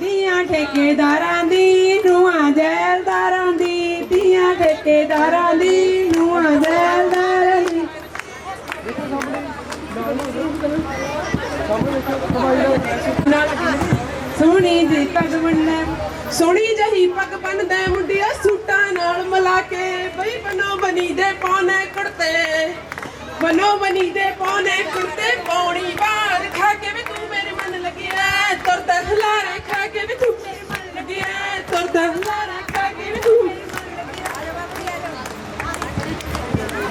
ਦੀਆਂ ਠੇਕੇਦਾਰਾਂ ਦੀ ਨੂਆਂ ਜੈਲਦਾਰਾਂ ਦੀ ਦੀਆਂ ਠੇਕੇਦਾਰਾਂ ਦੀ ਨੂਆਂ ਜੈਲਦਾਰਾਂ ਦੀ। ਸੋਹਣੀ ਦੀ ਪੱਗ ਬੰਨੈ ਸੋਹਣੀ ਜਹੀ ਪੱਗ ਬੰਨਦਾ ਮੁੰਡਿਆ ਸੂਟਾਂ ਨਾਲ ਮਿਲਾ ਕੇ ਬਈ ਬਨੋ ਬਨੀ ਦੇ ਪਾਉਣੇ ਕੁੜਤੇ। ਬਨੋ ਬਣੀ ਦੇ ਪਾਉਣੇ ਕੁੜਤੇ, ਪੌਣੀ ਬਾਹਰ ਖਾ ਕੇ ਵੀ ਤੂੰ ਮੇਰੇ ਲੱਗਿਆ ਤੁਰਦਾ ਹਲਾਰੇ ਖਾ ਕੇ ਵੀ ਤੂੰ ਮੇਰੇ ਮਨ ਲੱਗਿਆ ਤੁਰਦਾ ਹਲਾਰੇ ਖਾ ਕੇ ਵੀ ਤੂੰ ਮੇਰੇ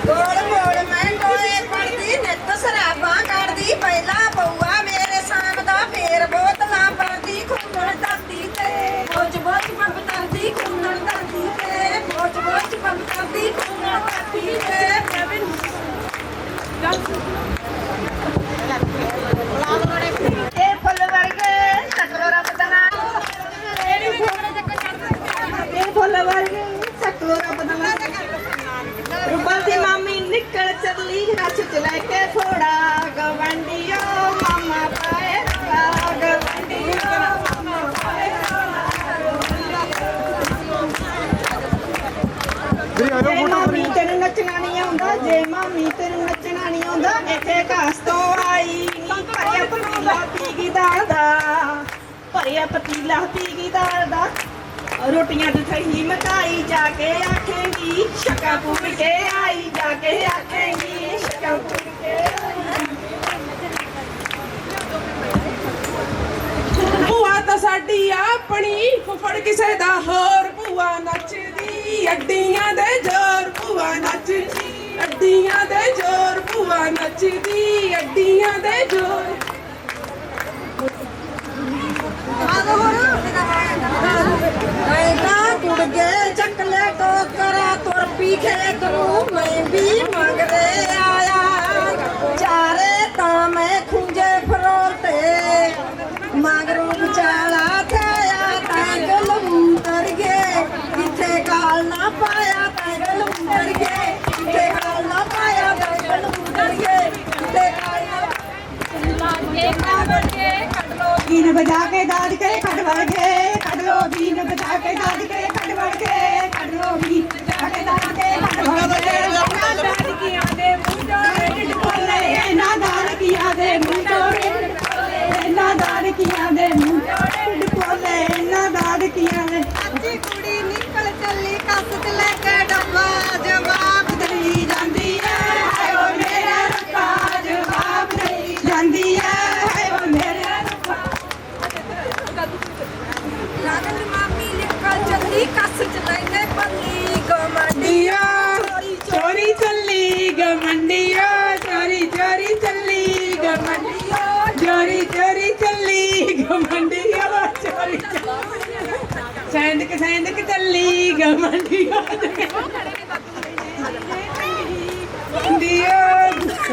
ਗੋਲ ਮੋੜ ਮੈਂ ਡੋਲੇ ਪੜਦੀ ਨਿੱਤ ਸਰਾਬਾਂ ਕੱਢਦੀ, ਪਹਿਲਾ ਬਉਆ ਮੇਰੇ ਸਾਮ ਦਾ, ਫੇਰ ਬੋਤਲਾਂ ਪੜਦੀ ਖੁੰਨਣ ਧਰਤੀ ਤੇ। ਬੋਝ ਬੋਝ ਮੰਗ ਕਰਦੀ ਖੁੰਨਣ ਧਰਤੀ ਤੇ। ਬੋਝ ਬੋਝ ਮੰਗ ਕਰਦੀ ਖੁੰਨਣ ਧਰਤੀ ਤੇ। ਮੈਂ ਵੀ ਇਹ ਇੱਥੇ ਘਾਸ ਤੋਂ ਆਈ ਨੀ ਭਰਿਆ ਪਤੀਲਾ ਪੀ ਦਾਲ ਦਾ ਭਰਿਆ ਪਤੀਲਾ ਪੀ ਦਾਲ ਦਾ ਰੋਟੀਆਂ ਤੇ ਥਈ ਮਕਾਈ ਜਾ ਕੇ ਆਖੇਂਗੀ ਸ਼ਕਾ ਕੇ ਆਈ ਜਾ ਕੇ ਆਖੇਂਗੀ ਸ਼ਕਾ ਕੇ ਭੂਆ ਤਾਂ ਸਾਡੀ ਆਪਣੀ, ਫੁੱਫੜ ਕਿਸੇ ਦਾ ਹੋਰ ਭੂਆ ਨੱਚਦੀ, ਅੱਡੀਆਂ ਦੇ ਜ਼ੋਰ ਭੂਆ ਨੱਚਦੀ, ਅੱਡੀਆਂ ਦੇ ਜ਼ੋਰ ਭੂਆ ਨੱਚਦੀ ਅੱਡੀਆਂ ਦੇ ਜ਼ੋਰ ਐਨਾ ਕੁੜ ਗਏ ਚੱਕਲੇ ਟੋਕਰਾ ਤੁਰ ਪੀ ਖੇਤ ਮੈਂ ਵੀ ਬੀਨ ਵਜਾ ਕੇ ਦਾਦ ਕੇ ਕੱਢ ਵੜ ਕੇ ਕੱਢ ਲੋ ਬੀਨ ਵਜਾ ਕੇ ਦਾਦ ਚੱਲੀ ਗਮੰਡੀਆ ਗਮੰਡੀਆ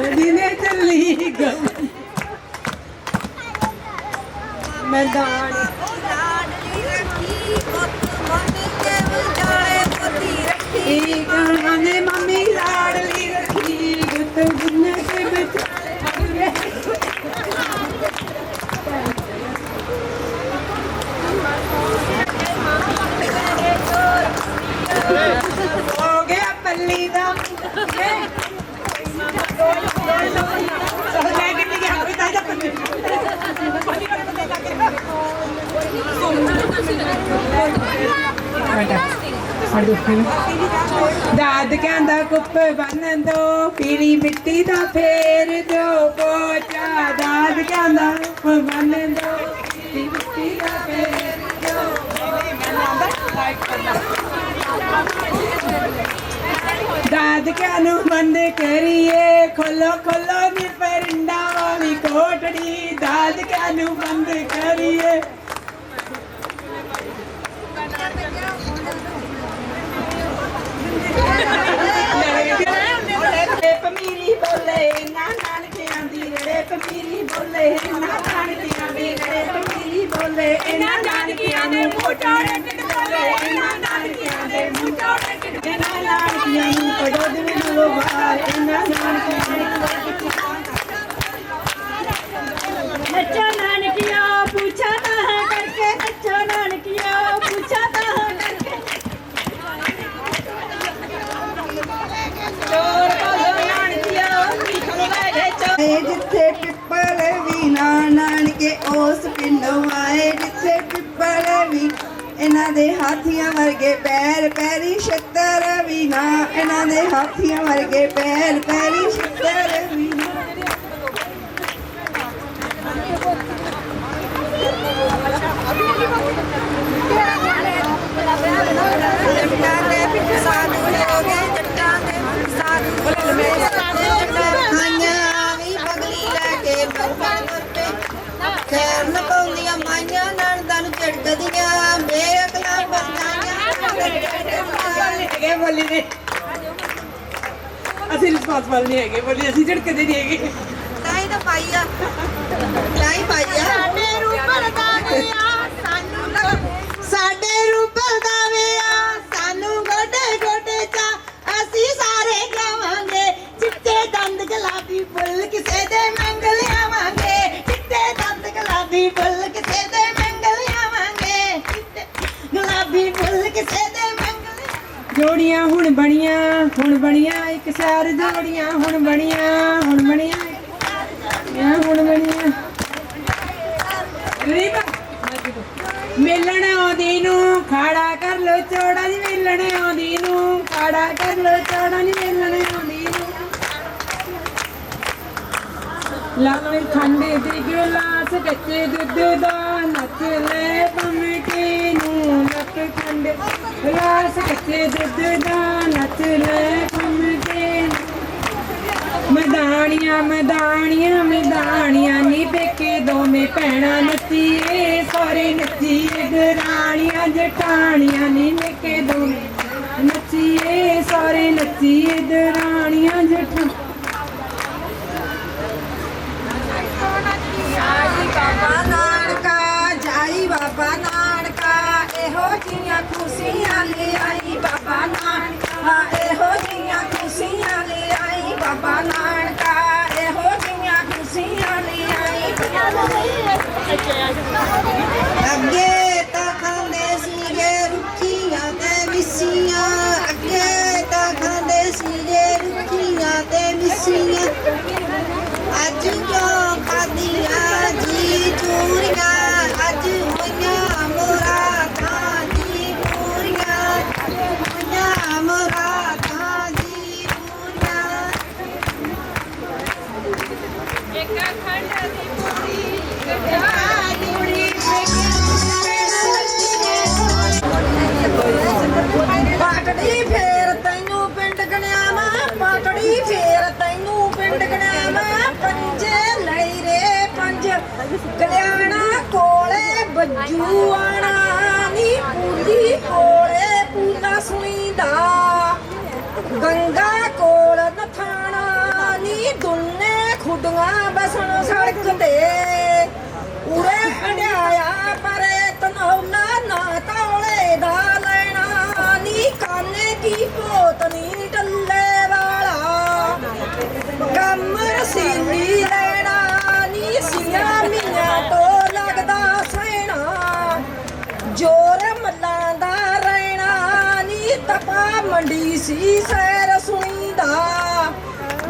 ਦਿਨੇ ਚੱਲੀ ਗਮੰਡੀਆ ਮੈਦਾਨ ਇਹ ਗਾਣਾ ਮੰਮੀ ਲਾਡਲੀ ਰੱਖੀ ਗੁੱਤ ਗਿਆ ਦਾ ਦਾਦ ਕਹਿੰਦਾ, ਕੁੱਪੇ ਬੰਨ ਦੋ ਪੀਲੀ ਮਿੱਟੀ ਦਾ ਫੇਰ ਦੋ ਪੋਚਾ। ਦਾਦ ਕਹਿੰਦਾ, ਕੁੱਪੇ ਬੰਨਣ ਦੋ ਦਾਦ ਨੂੰ ਬੰਦ ਕਰੀਏ, ਖੋਲੋ ਖੋਲੋ ਨੀ ਪਰਿੰਡਾ ਵਾਲੀ ਕੋਟੜੀ। ਦਾਦ ਨੂੰ ਬੰਦ ਕਰੀਏ। ਰੇ ਪਮੀਰੀ ਬੋਲੇ, ਨਾ ਨਾਨਕਿਆਂ ਦੀ ਰੇ ਪਮੀਰੀ ਬੋਲੇ, ਨਾ ਨਾਨਕਿਆਂ ਦੀ ਰੇ ਪਮੀਰੀ ਬੋਲੇ ਇਹਨਾਂ ਨਾਨਕਿਆਂ ਦੇ ਮੋਟਾੜੇ ਜਿੱਥੇ ਪਿੱਪਲ ਵੀ ਨਾ ਨਾਨਕੇ, ਉਸ ਪਿੰਡੋਂ ਆਏ ਜਿੱਥੇ ਪਿੱਪਲ ਵੀ। ਇਹਨਾਂ ਦੇ ਹਾਥੀਆਂ ਵਰਗੇ ਪੈਰ, ਪੈਰੀ ਛੱਤਰ ਵੀ ਨਾ। ਇਹਨਾਂ ਦੇ ਹਾਥੀਆਂ ਵਰਗੇ ਪੈਰ, ਪੈਰੀ ਛੱਤਰ ਵੀ ਨਾ। ਜੱਟਾਂ ਦੇ ਅਸੀਂ ਰਿਸਪਾਂਸਬਲ ਨਹੀਂ ਹੈਗੇ ਬੋਲੀ ਅਸੀਂ ਝੜਕਦੇ ਨਹੀਂ ਹੈਗੇ। ਤਾਂ ਹੀ ਤਾਂ ਪਾਈ ਆ। ਤਾਂ ਹੀ ਪਾਈ ਆ। ਸਾਡੇ ਰੂਪਰ ਦਾ ਵਿਆ ਸਾਨੂੰ ਸਾਡੇ ਰੂਪਰ ਦਾ ਵਿਆ ਸਾਨੂੰ ਗੋਡੇ ਗੋਡੇ ਚਾ ਅਸੀਂ ਸਾਰੇ ਗਾਵਾਂਗੇ ਚਿੱਟੇ ਦੰਦ ਗੁਲਾਬੀ ਫੁੱਲ ਕਿਸੇ ਦੇ ਮੰਗਲ ਆਵਾਂਗੇ ਚਿੱਟੇ ਦੰਦ ਗੁਲਾਬੀ ਫੁੱਲ ਕਿਸੇ ਦੇ ਮੰਗਲ ਆਵਾਂਗੇ ਚਿੱਟੇ ਗੁਲਾਬੀ ਫੁੱਲ ਕਿਸੇ ਦੇ ਮੰਗਲ ਜੋੜੀਆਂ ਹੁਣ ਬਣੀਆਂ ਹੁਣ ਬਣੀਆਂ। ਇੱਕ ਸਾਰ ਜੋੜੀਆਂ ਹੁਣ ਬਣੀਆਂ ਹੁਣ ਬਣੀਆਂ। ਯਾ ਹੁਣ ਬਣੀਆਂ। ਗਰੀਬ। ਮਿਲਣ ਆਉਂਦੀ ਨੂੰ ਖਾੜਾ ਕਰ ਲੋ ਚੋੜਾ ਜੀ ਮਿਲਣ ਆਉਂਦੀ ਨੂੰ। ਖਾੜਾ ਕਰ ਲੋ ਚੋੜਾ ਜੀ ਮਿਲਣ ਆਉਂਦੀ ਨੂੰ। ਲਾਵੇਂ ਖੰਡੇ ਦੀ ਗਲਾਸ ਕੱਚੇ ਦੁੱਧ ਦਾ ਨੱਚ ਲੈ ਪੰਮਕੇ ਨੂੰ ਲੱਕ ਖੰਡੇ। ਗਲਾਸ ਕੱਚੇ ਦੁੱਧ ਦਾ ਨੱਚ ਲੈ ਮਦਾਨੀਆਂ ਮਦਾਨੀਆਂ ਮਦਾਨੀਆਂ, ਨੀ ਪੇਕੇ ਦੋਵੇਂ ਭੈਣਾਂ ਨੱਚੀਏ ਸਾਰੇ ਨੱਚੀਏ ਦਰਾਣੀਆਂ ਜਟਾਣੀਆਂ ਨੀ ਪੇਕੇ ਦੋਵੇਂ ਨੱਚੀਏ ਸਾਰੇ ਨੱਚੀਏ ਦਰਾਣੀਆਂ ਜਟਾਣੀਆਂ ਬਾਬਾ ਨਾਨਕਾ, ਜਾਈ ਬਾਬਾ ਨਾਨਕਾ, ਇਹੋ ਜੀਆਂ ਖੁਸ਼ੀਆਂ ਲੈ ਆਈ ਬਾਬਾ ਨਾਨਕਾ। ਕਲਿਆਣਾ ਕੋਲੇ ਬੱਜੂ ਆਣਾ ਨੀ ਪੂਲੀ ਕੋਲੇ ਪੂਲਾ ਸੁਈਂਦਾ। ਗੰਗਾ ਕੋਲ ਨਥਾਣਾ ਨੀ ਦੁੰਨੇ ਖੁੱਡੀਆਂ ਬਸਣ ਸੜਕ ਤੇ। ਉਰੇ ਅੜਿਆਇਆ ਪਰੇ ਤਨੌਲਾ, ਨਾ ਤੌਲੇ ਦਾ ਲੈਣਾ, ਨੀ ਕਾਨੇ ਕੀ ਪੋਤਨੀ ਟੱਲੇ ਵਾਲਾ। ਕੰਮ ਰਸੀਲੀ ਮੰਡੀ ਸੀ ਸੈਰ ਸੁਣੀਦਾ।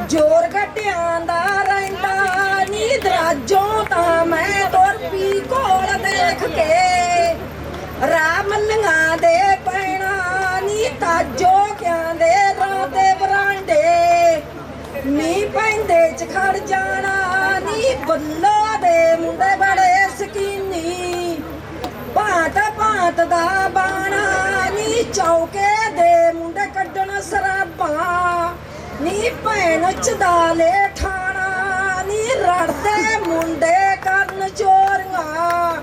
ਜੋਰ ਗੱਡਿਆਂ ਦਾ ਰਹਿੰਦਾ। ਨੀ ਦਰਾਜੋਂ ਤਾਂ ਮੈਂ ਤੁਰ ਪੀ ਕੋਲ ਦੇਖ ਕੇ। ਰਾਮ ਮੱਲੀਆਂ ਦੇ ਪੈਣਾ ਨੀ ਤਾਜੋ ਕਿਆਂ ਦੇ ਰਾਤੇ ਬਰਾਂਡੇ ਨੀ ਪੈਂਦੇ ਚ ਖੜ ਜਾਣਾ, ਨੀ ਬੱਲੋ ਦੇ ਮੁੰਡੇ ਬੜੇ ਸਕੀਨੀ। ਭਾਂਤ ਭਾਂਤ ਦਾ ਬਾਣਾ, ਨੀ ਚੌਕੇ ਦੇ ਮੁੰਡੇ ਕੱਢਣ ਨੀ ਭੈਣ ਚਦਾਲੇ ਠਾਣਾ, ਨੀ ਰੜਦੇ ਮੁੰਡੇ ਕਰਨ ਚੋਰੀਆਂ।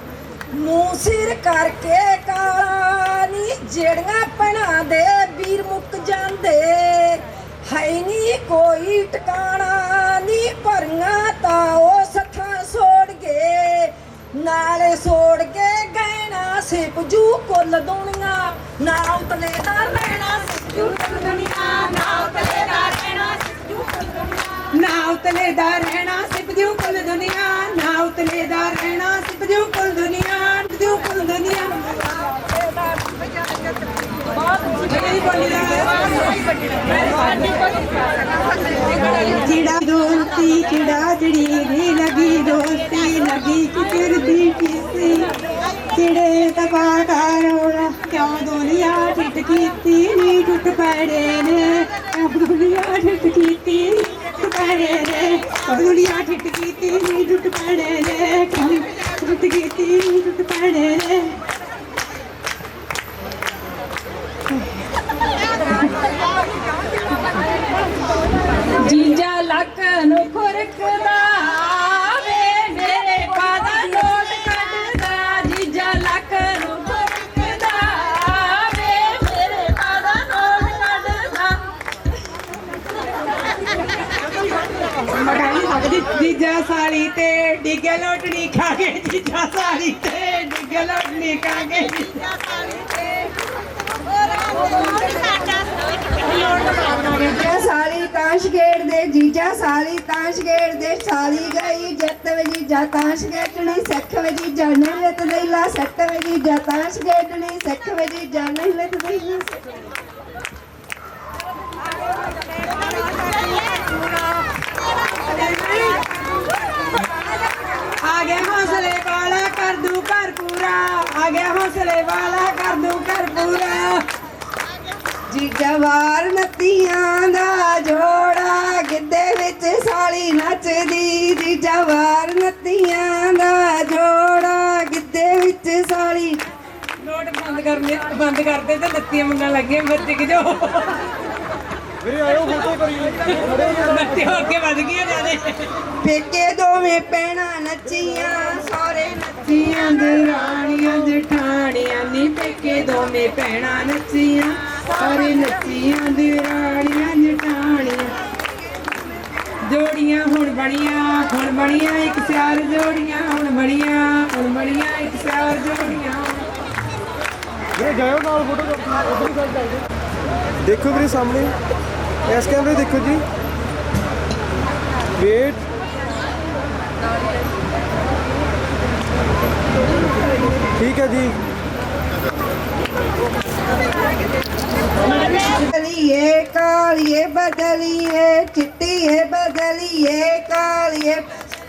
ਮੂੰਹ ਸਿਰ ਕਰਕੇ ਕਾਲਾ, ਨੀ ਜਿਹੜੀਆਂ ਭੈਣਾਂ ਦੇ ਵੀਰ ਮੁੱਕ ਜਾਂਦੇ। ਹੈ ਨੀ ਕੋਈ ਟਿਕਾਣਾ, ਨੀ ਭਰੀਆਂ ਤਾਂ ਉਹ ਸੱਥਾਂ ਸੋੜ ਗਏ। ਨਾਲੇ ਸੋੜ ਗਏ ਸਿਪ ਜੂ ਕੁੱਲ ਦੁਨੀਆ ਨਾ ਉਤਲੇ ਦਾ ਰਹਿਣਾ ਸਿਪ ਜੂ ਕੁੱਲ ਦੁਨੀਆ ਨਾ ਦਾ ਰਹਿਣਾ ਸਿਪ ਜੂ ਕੁੱਲ ਦੁਨੀਆ ਨਾ ਦਾ ਰਹਿਣਾ ਸਿਪ ਜੂ ਕੁੱਲ ਦੁਨੀਆ ਨਾ ਦਾ ਰਹਿਣਾ ਸਿਪ ਜੂ ਕੁੱਲ ਦੁਨੀਆ ਜੂ ਚਿੜਾ ਦੋਸਤੀ ਚਿੜਾ ਜੜੀ ਵੀ ਲਗੀ ਦੋਸਤੀ ਲਗੀ ਕਿਚਰ படேனே புதுளியாடல் கீர்த்தி படேனே புதுளிய ਸਾਲੀ ਤੇ ਡਿੱਗੇ ਲੋਟਣੀ ਖਾ ਕੇ, ਜੀਜਾ ਸਾਲੀ ਤੇ ਡਿੱਗੇ ਲੋਟਣੀ ਖਾ ਕੇ। ਜੀਜਾ ਜੀਜਾ ਸਾਲੀ ਤਾਸ਼ ਖੇਡਦੇ ਜੀਜਾ ਸਾਲੀ ਤਾਸ਼ ਖੇਡਦੇ ਸਾਲੀ ਗਈ ਜੱਤ ਵੇ ਜੀਜਾ ਤਾਸ਼ ਖੇਡਣੀ, ਸਿੱਖ ਵਜੀ ਜੀਜਾ ਨਹੀਂ ਦੇਲਾ ਸੱਟ ਵੇ ਜੀਜਾ ਤਾਸ਼ ਖੇਡਣੀ, ਸਿੱਖ ਵਜੀ ਜੀਜਾ ਨਹੀਂ ਦੇਲਾ ਗਿਆ ਹੌਸਲੇ ਵਾਲਾ ਕਰ ਦੂ ਘਰ ਪੂਰਾ। ਆ ਗਿਆ ਹੌਸਲੇ ਵਾਲਾ ਕਰ ਦੂ ਘਰ ਪੂਰਾ। ਜੀਜਾ ਵਾਰ ਨੱਤੀਆਂ ਦਾ ਜੋੜਾ ਗਿੱਧੇ ਵਿੱਚ ਸਾਲੀ ਨੱਚਦੀ। ਜੀਜਾ ਵਾਰ ਨੱਤੀਆਂ ਦਾ ਜੋੜਾ ਗਿੱਧੇ ਵਿੱਚ ਸਾਲੀ। ਨੋਟ ਬੰਦ ਕਰਨੇ, ਬੰਦ ਕਰਦੇ ਤੇ ਨੱਤੀਆਂ ਮੁੰਡਾ ਲੱਗੇ ਮਰ ਟਿਕ ਜੋ ਵੀਰੇ ਆਇਓ ਫੋਟੋ ਕਰੀਏ। ਲੱਤੀਆਂ ਅੱਗੇ ਵੱਧ ਗਈਆਂ ਜਿਆਦੇ ਪੇਕੇ ਦੋਵੇਂ ਪੈਣਾ ਨੱਚੀਆਂ ਸਹੁਰੇ ਨੱਚੀਆਂ ਦਰਾਣੀਆਂ ਜਠਾਣੀਆਂ ਨੀ ਪੇਕੇ ਦੋਵੇਂ ਭੈਣਾਂ ਨੱਚੀਆਂ ਸਾਰੇ ਨੱਚੀਆਂ ਦਰਾਣੀਆਂ ਜਠਾਣੀਆਂ। ਜੋੜੀਆਂ ਹੁਣ ਬਣੀਆਂ ਹੁਣ ਬਣੀਆਂ ਇੱਕ ਸਿਆਰ ਜੋੜੀਆਂ ਹੁਣ ਬਣੀਆਂ ਹੁਣ ਬਣੀਆਂ ਇੱਕ ਸਿਆਰ ਜੋੜੀਆਂ। ਵੀਰੇ ਜਾਇਓ ਨਾਲ ਫੋਟੋ ਦੇਖੋ ਵੀਰੇ ਸਾਹਮਣੇ। ਇਸ ਕੈਮਰੇ ਦੇਖੋ ਜੀ ਵੇਟ ਠੀਕ ਹੈ ਜੀ ਬਦਲੀਏ ਕਾਲੀਏ ਬਦਲੀਏ ਚਿੱਟੀਏ ਬਦਲੀਏ ਕਾਲੀਏ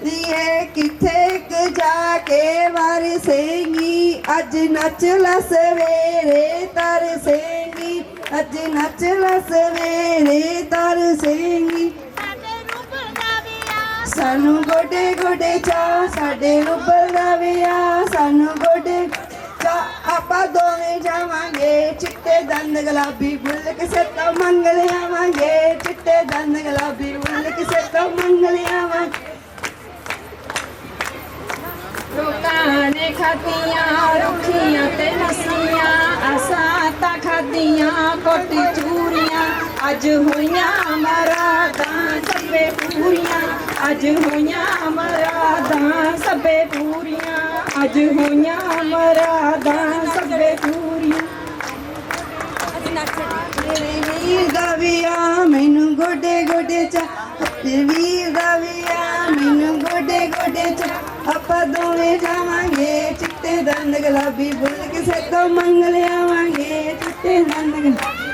ਲੀਏ ਕਿੱਥੇ ਕ ਜਾ ਕੇ ਵਰਸੇਂਗੀ ਅੱਜ ਨੱਚ ਲਾ ਸਵੇਰੇ ਤਰਸੇਂਗੀ ਅੱਜ ਨੱਚ ਲਾ ਸਵੇਰੇ ਤਰਸੇਂਗੀ ਸਾਨੂੰ ਗੋਡੇ ਗੋਡੇ ਚਾ ਸਾਡੇ ਉੱਪਰ ਦਾ ਵਿਆਹ। ਸਾਨੂੰ ਗੋਡੇ ਚਾ ਆਪਾਂ ਦੋਵੇਂ ਜਾਵਾਂਗੇ। ਚਿੱਟੇ ਦੰਦ ਗੁਲਾਬੀ ਬੁੱਲ ਕਿਸੇ ਤੋਂ ਮੰਗ ਲਿਆਵਾਂਗੇ। ਚਿੱਟੇ ਦੰਦ ਗੁਲਾਬੀ ਬੁੱਲ ਕਿਸੇ ਤੋਂ ਮੰਗ ਲਿਆਵਾਂਗੇ। ਲੋਕਾਂ ਨੇ ਖਾਧੀਆਂ ਰੁੱਖੀਆਂ ਤੇ ਨਸੀਆਂ ਅਸਾਂ ਤਾਂ ਖਾਧੀਆਂ ਕੋਟੀ ਚੂਰੀਆਂ। ਅੱਜ ਹੋਈਆਂ ਮਰਾਦਾਂ ਸਭੇ ਪੂਰੀਆਂ। ਅੱਜ ਹੋਈਆਂ ਮਰਾਦਾਂ ਸਭੇ ਪੂਰੀਆਂ। ਅੱਜ ਹੋਈਆਂ ਮਰਾਦਾਂ ਸਭੇ ਪੂਰੀਆਂ। ਮੇਰੇ ਵੀਰ ਦਾ ਵਿਆਹ ਮੈਨੂੰ ਗੋਡੇ ਗੋਡੇ ਚਾ ਵੀਰ ਦਾ ਵਿਆਹ ਮੈਨੂੰ ਗੋਡੇ ਗੋਡੇ ਚਾ ਆਪਾਂ ਦੋਵੇਂ ਜਾਵਾਂਗੇ ਚਿੱਟੇ ਦੰਦ ਗੁਲਾਬੀ ਬੁੱਲ ਕਿਸੇ ਤੋਂ ਮੰਗ ਲਿਆਵਾਂਗੇ ਚਿੱਟੇ ਦੰਦ ਗੁਲਾਬੀ